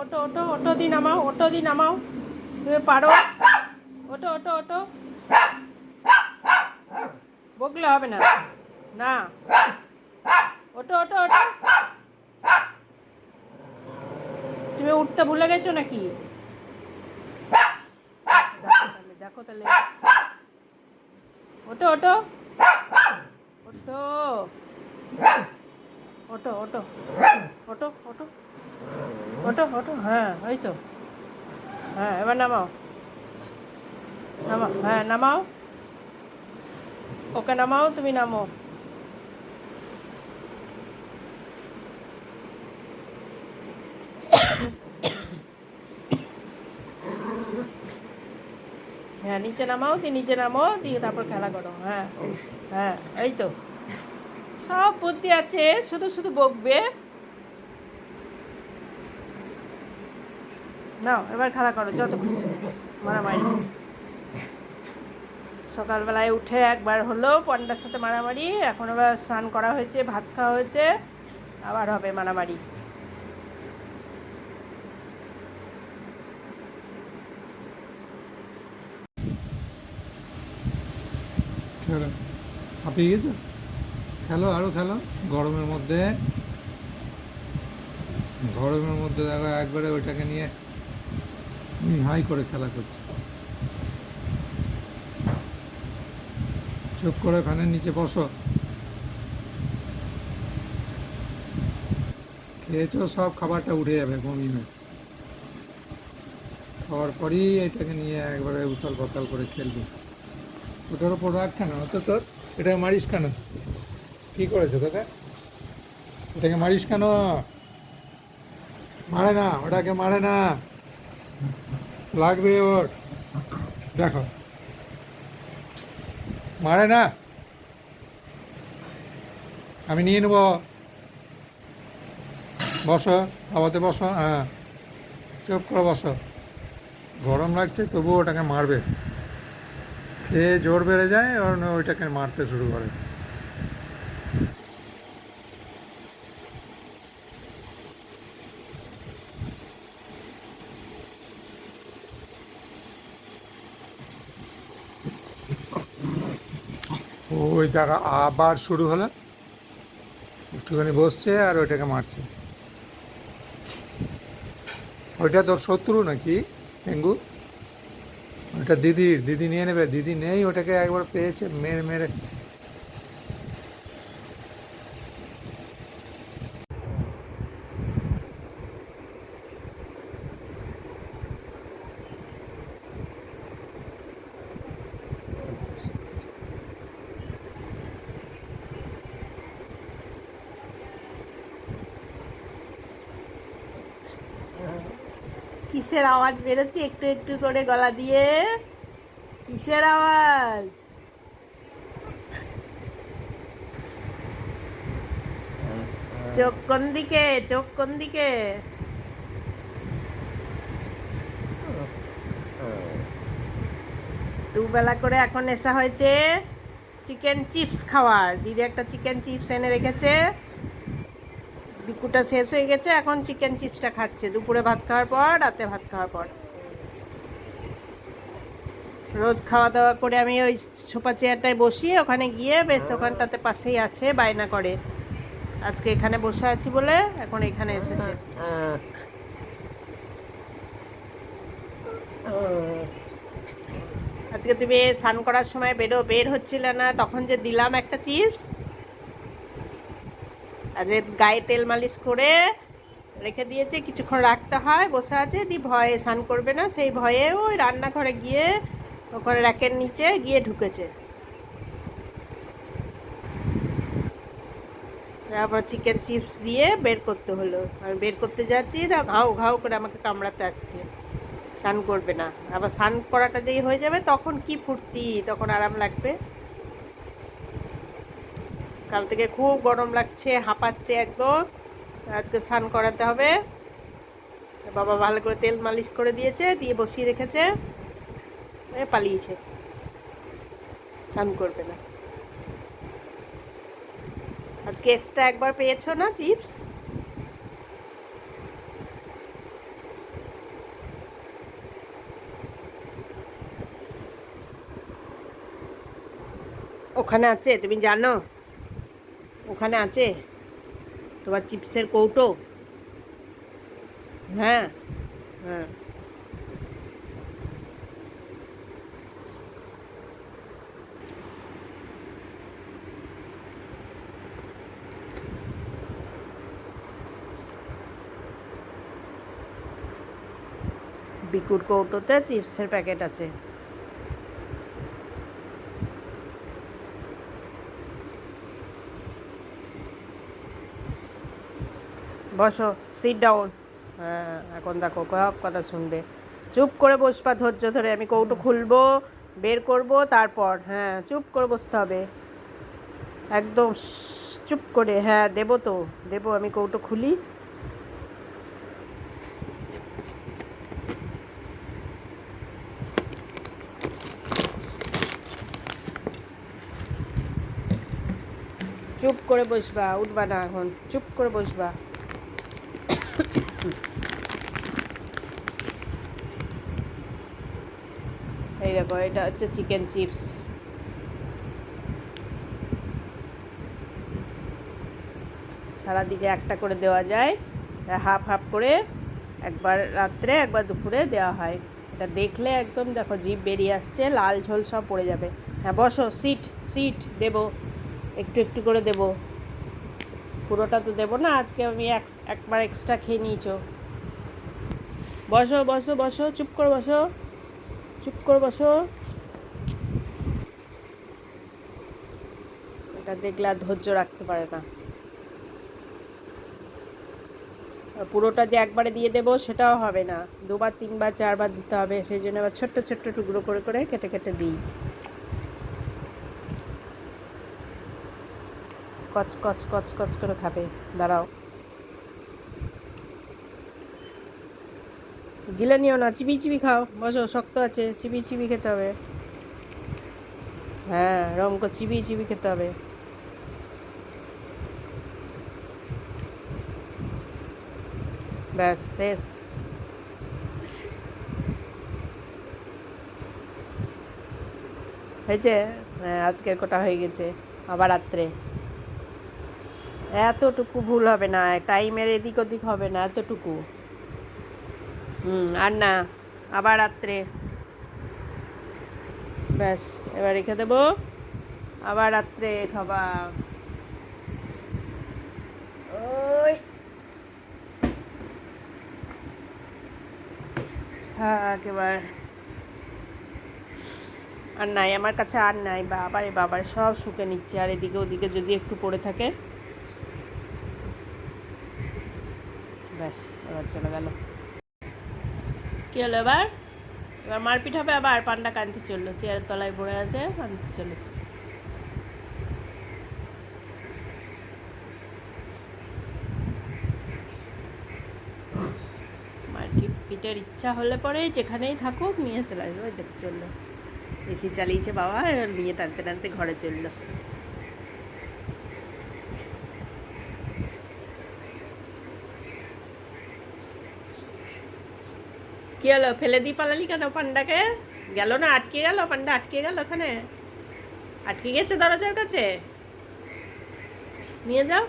ওটো ওটো ওটো দি নামাও ওটো দি নামাও। তুমি পারো? ওটো ওটো ওটো বকলে হবে না। না। ওটো ওটো ওটো তুমি উঠতে ভুলে গেছো নাকি? দেখো তাহলে ওটো ওটো ওটো ওটো ওটো ওটো ওটো ওটো ওটো হ্যাঁ ওই তো। হ্যাঁ এবার নামাও। নামাও হ্যাঁ নামাও। ওকে নামাও, তুমি নামো। হ্যাঁ নিচে নামাও, দিয়ে নিচে নামো, দিয়ে তারপর খেলা করো। হ্যাঁ হ্যাঁ এই তো। সব বুদ্ধি আছে, শুধু শুধু বকবে। নাও এবার খেলা করো, যত খুশি। মারামারি। সকালবেলায় উঠে একবার হলো পন্ডার সাথে মারামারি, এখন আবার স্নান করা হয়েছে, ভাত খাওয়া হয়েছে, আবার হবে মারামারি। হাঁপিয়ে গেছো? খেলো আরও খেলো। গরমের মধ্যে গরমের মধ্যে দেখো একবারে ওইটাকে নিয়ে হাই করে খেলা করছে। চোখ করে ফ্যানের নিচে বসো। খেয়েছো, সব খাবারটা উঠে যাবে বমি খাওয়ার পরই এটাকে নিয়ে একবারে উথাল পাতাল করে খেলবে। ওটার ওপর রাখ কেন অত তোর, এটাকে মারিস কেন? কি করেছ তোকে? এটাকে মারিস কেন? মারে না, ওটাকে মারে না। লাগবে ওর। দেখো। মারে না। আমি নিয়ে নেব। বসো আবাতে বসো হ্যাঁ। চুপ করে বসো। গরম লাগছে, তবুও ওটাকে মারবে। খেয়ে জোর বেড়ে যায় না ওইটাকে মারতে শুরু করে। ওই জায়গা আবার শুরু হলো। একটুখানি বসছে আর ওইটাকে মারছে। ওইটা তোর শত্রু নাকি ডেঙ্গু ওইটা দিদির, দিদি নিয়ে নেবে। দিদি নেই, ওটাকে একবার পেয়েছে, মেরে মেরে কিসের আওয়াজ বেরোচ্ছে? একটু একটু করে গলা দিয়ে। কিসের আওয়াজ? চোখ কোন দিকে? চোখ কোন দিকে? দুবেলা করে এখন এসা হয়েছে। চিকেন চিপস খাওয়ার। দিদি একটা চিকেন চিপস এনে রেখেছে। বিকুটা শেষ হয়ে গেছে, এখন চিকেন চিপসটা খাচ্ছে। দুপুরে ভাত খাওয়ার পর, রাতে ভাত খাওয়ার পর। রোজ খাওয়া দাওয়া করে আমি ওই সোফা চেয়ারটায় বসি ওখানে গিয়ে বেশ ওখানটাতে পাশেই আছে, বায়না করে। আজকে এখানে বসে আছি বলে এখন এখানে এসেছে। আজকে তুমি স্নান করার সময় বেরো, বের হচ্ছিলে না, তখন যে দিলাম একটা চিপস আজ গায়ে তেল মালিশ করে রেখে দিয়েছে, কিছুক্ষণ রাখতে হয়, বসে আছে, দি ভয়ে স্নান করবে না, সেই ভয়ে ওই রান্নাঘরে গিয়ে, ওখানে র্যাকের নিচে গিয়ে ঢুকেছে। তারপর চিকেন চিপস দিয়ে বের করতে হলো। আমি বের করতে যাচ্ছি তা ঘাউ ঘাউ করে আমাকে কামড়াতে আসছে। স্নান করবে না। আবার স্নান করাটা যেই হয়ে যাবে, তখন কি ফুর্তি, তখন আরাম লাগবে। কাল থেকে খুব গরম লাগছে, হাঁপাচ্ছে একদম। আজকে স্নান করাতে হবে। বাবা ভালো করে তেল মালিশ করে দিয়েছে, দিয়ে বসিয়ে রেখেছে। পালিয়েছে। স্নান করবে না। আজকে এক্সট্রা একবার পেয়েছ না চিপস? ওখানে আছে, তুমি জানো? ওখানে আছে? তোমার চিপসের কৌটো? হ্যাঁ হ্যাঁ। বিকুর কৌটোতে চিপসের প্যাকেট আছে। বসো সিট ডাউন হ্যাঁ এখন দেখো সব কথা শুনবে। চুপ করে বসবা, ধৈর্য ধরে। আমি কৌটো খুলবো, বের করব, তারপর। হ্যাঁ চুপ করে বসতে হবে। একদম চুপ করে। হ্যাঁ দেবো তো। দেবো, আমি কৌটো খুলি। চুপ করে বসবা, উঠবা না এখন। চুপ করে বসবা। এই দেখো, এটা হচ্ছে চিকেন চিপস সারাদিনে একটা করে দেওয়া যায় হাফ হাফ করে একবার রাত্রে, একবার দুপুরে দেওয়া হয়। এটা দেখলে একদম দেখো, জিভ বেরিয়ে আসছে, লাল ঝোল সব পড়ে যাবে। হ্যাঁ বসো সিট সিট দেবো, একটু একটু করে দেবো। পুরোটা তো দেবো না, আজকে আমি এক- একবার এক্সট্রা খেয়ে নিয়েছো বসো বসো বসো, চুপ করে বসো, চুপ করে বসো। এটা দেখলে আর ধৈর্য রাখতে পারে না। পুরোটা যে একবারে দিয়ে দেবো সেটাও হবে না। দুবার, তিনবার, চারবার দিতে হবে, সেই জন্য আবার ছোট্ট ছোট্ট টুকরো করে করে কেটে কেটে দিই। কচ কচ কচ কচ করে খাবে। দাঁড়াও। গিলে নিও না, চিবি চিবি খাও। বসো, শক্ত আছে, চিবি চিবি খেতে হবে। হ্যাঁ রম করে চিবি চিবি খেতে হবে। ব্যাস, শেষ। হয়েছে? হ্যাঁ আজকের কটা হয়ে গেছে। আবার রাত্রে। এতটুকু ভুল হবে না, টাইমের এদিক ওদিক হবে না, এতটুকু। হুম, আর না, আবার রাত্রে। ব্যাস, এবার রেখে দেবো। আবার রাত্রে খাবা। ওই। থাক এবার। আর নাই, আমার কাছে আর নাই, বাবারে, বাবার, সব শুকে নিচ্ছে। আর এদিকে ওদিকে যদি একটু পড়ে থাকে ব্যাস, এবার চলে গেল। কি হলো এবার? এবার মারপিট হবে, আবার পান্ডা কান্তি চলল, চেয়ারের তলায় পড়ে আছে, কান্তি চলেছে। পিটের ইচ্ছা হলে পরে যেখানেই থাকুক, নিয়ে চলে আসবে, ওই চলল। এসি চালিয়েছে বাবা, এবার নিয়ে টানতে টানতে ঘরে চলল। কি হলো? ফেলে দিয়ে পালালি কেন পান্ডাকে? গেল না? আটকে গেল? পান্ডা আটকে গেল ওখানে? আটকে গেছে দরজার কাছে? নিয়ে যাও।